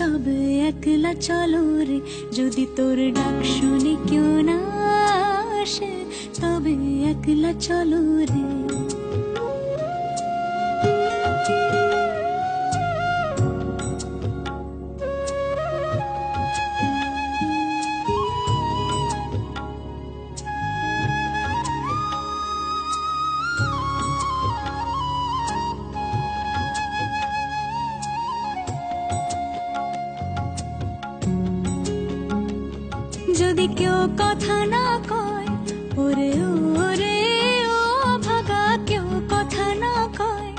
তবে একলা চলো রে। যদি তোর ডাক শুনি কেউ না আসে, তবে একলা চলো রে। কেউ কথা না কয়, ওরে ওরে, ও ভাগা, কেউ কথা না কয়।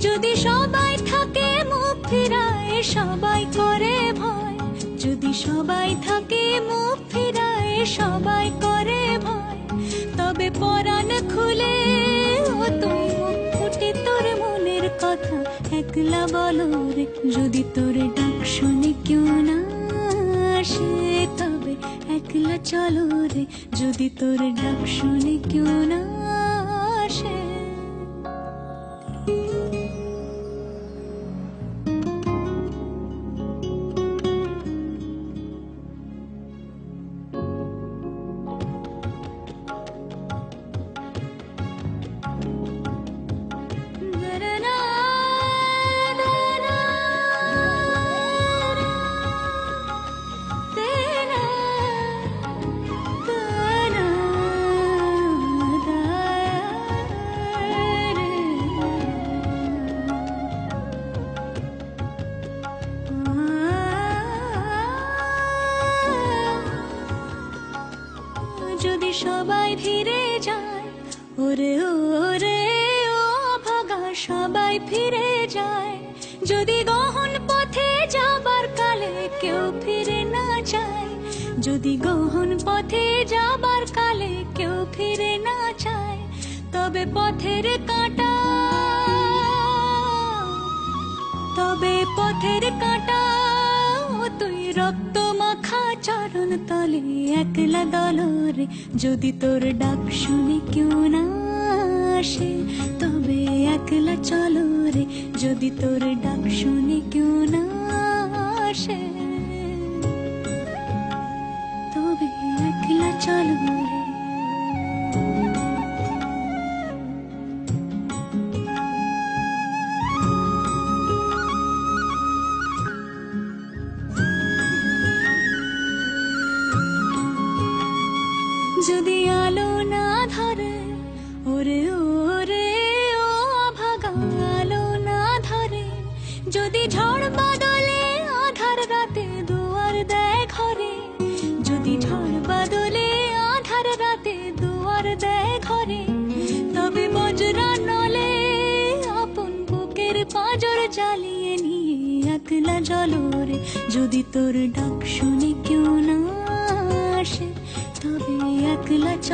যদি সবাই থাকে মুখ ফিরায়, সবাই করে ভয়। যদি সবাই থাকে মুখ ফিরায়, সবাই করে ভয়। তবে পরাণ খুলে, ও তুই মুখ ফুটে তোর মনের কথা। একলা বলো রে, যদি তোর ডাক শুনে কেউ না চলো রে যদি তোর ডাক শুনে কেউ না সবাই ফিরে যায়। ওরে ওরে, ও ভাগা, সবাই ফিরে যায়। যদি গহন পথে যাবার কালে কেউ ফিরে না যায়, যদি গহন পথে যাবার কালে কেউ ফিরে না যায়, তবে পথের কাঁটা, তবে পথের কাঁটা তুই রক্ত চরণ তলে একলা দলরে যদি তোর ডাক শুনে কেউ না আসে, তবে একলা চলো রে যদি তোর ডাক শুনে কেউ না আসে। তবে একলা চলো যদি আলো না ধরে, ওরে ওরে, ও ভাগা, আলো না ধরে, যদি ঝড় বাদলে আধার রাতে দুয়ার দেয় ঘরে যদি ঝড় বাদলে আধার রাতে দুয়ার দেয় ঘরে তবে বজরা নলে আপন বুকের পাঁজর জ্বালিয়ে নিয়ে একলা জলরে, যদি তোর ডাক শুনে কেউ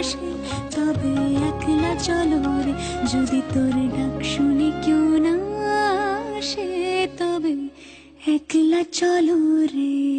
আসে তবে একলা চলো রে, যদি তোর ডাক শুনে কেউ না আসে, তবে একলা চলো রে।